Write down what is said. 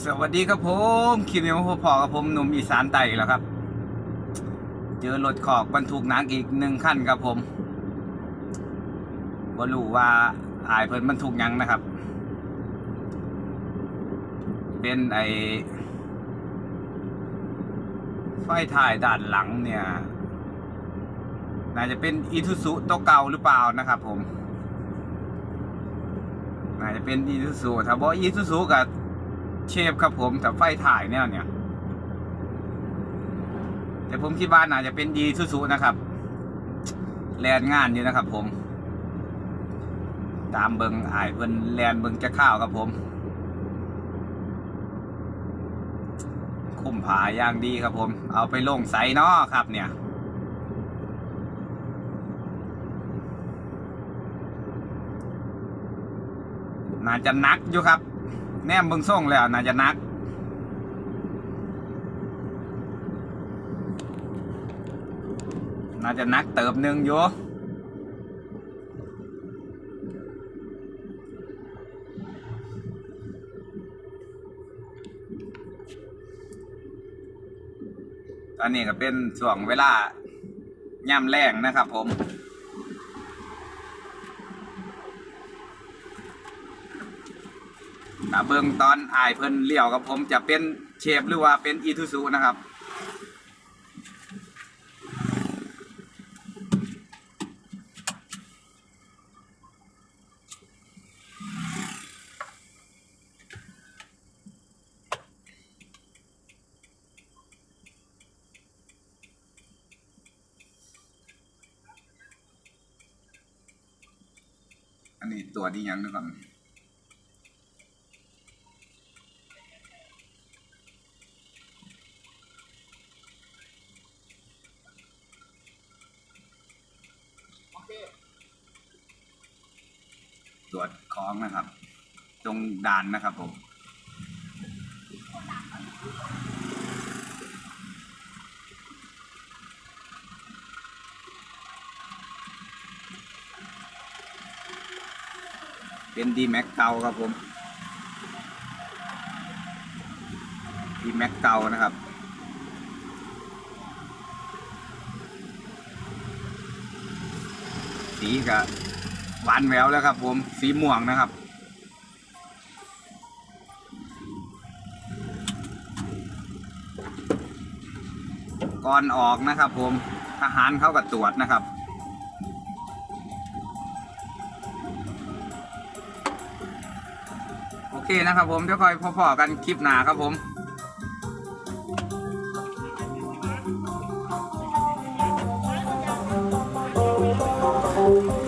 สวัสดีครับผมคลิปนี้มาพบพอกับผมหนุ่มอีสานไต่แล้วครับ เจอรถขอกบรรทุกหนักอีกหนึ่งขั้นครับผมบ่รู้ว่าอายเพิ่นบรรทุกยังนะครับ เป็นไอไฟถ่ายด้านหลังเนี่ย น่าจะเป็นอีทูซุตัวเก่าหรือเปล่านะครับผม น่าจะเป็นอีทูซุถ้าบอกอีทูซุกับ เชฟครับผมแต่ไฟถ่ายเนี่ยเนี่ย แต่ผมคิดว่าน่าจะเป็นอีทูซุนะครับ แลนงานอยู่นะครับผม ตามเบิงอายเพิ่นแลนเบิงจะข้าวครับผม คุ้มผาอย่างดีครับผม เอาไปลงใสนาะครับเนี่ยน่าจะนักอยู่ครับ แนมเบิงส่งแล้วน่าจะนัก น่าจะนักเติบหนึ่งอยู่ตอนนี้ก็เป็นช่วงเวลาย่ำแรงนะครับผม ถ้าเบิ่งตอนอายเพิ่นเลี้ยวกับผมจะเป็นเชฟหรือว่าเป็นอีทูซูนะครับอันนี้ตัวนี้ยังนะครับ ตรวจของนะครับ ตรงด่านนะครับผมเป็นดีแม็กเก่าครับผมดีแม็กเก่านะครับ สีก็หวานแหววแล้วครับ ผมสีม่วงนะครับก่อนออกนะครับ ผมทหารเข้าก็ตรวจนะครับโอเคนะครับผมเดี๋ยวคอยพอๆกันคลิปหนาครับผม home.